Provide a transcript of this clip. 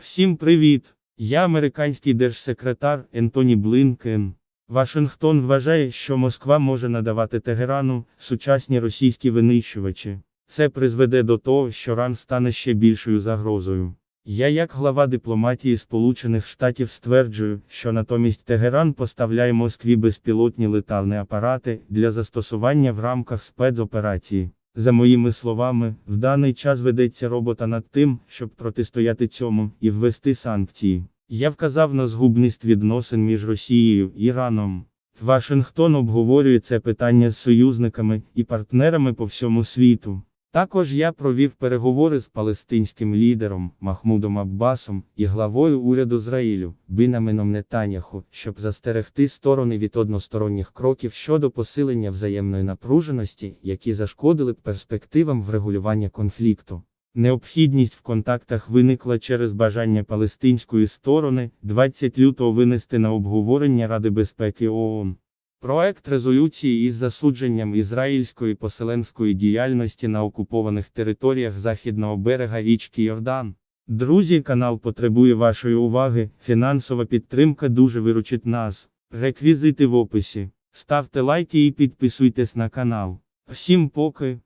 Всім привіт! Я американський держсекретар Ентоні Блинкен. Вашингтон вважає, що Москва може надавати Тегерану сучасні російські винищувачі. Це призведе до того, що Ран стане ще більшою загрозою. Я, як глава дипломатії Сполучених Штатів, стверджую, що натомість Тегеран поставляє Москві безпілотні летальні апарати для застосування в рамках спецоперації. За моїми словами, в даний час ведеться робота над тим, щоб протистояти цьому і ввести санкції. Я вказав на згубність відносин між Росією і Іраном. Вашингтон обговорює це питання з союзниками і партнерами по всьому світу. Також я провів переговори з палестинським лідером Махмудом Аббасом і главою уряду Ізраїлю Бінамином Нетаняху, щоб застерегти сторони від односторонніх кроків щодо посилення взаємної напруженості, які зашкодили б перспективам врегулювання конфлікту. Необхідність в контактах виникла через бажання палестинської сторони 20 лютого винести на обговорення Ради безпеки ООН. Проект резолюції із засудженням ізраїльської поселенської діяльності на окупованих територіях західного берега річки Йордан. Друзі, канал потребує вашої уваги. Фінансова підтримка дуже виручить нас. Реквізити в описі. Ставте лайки і підписуйтесь на канал. Всім поки.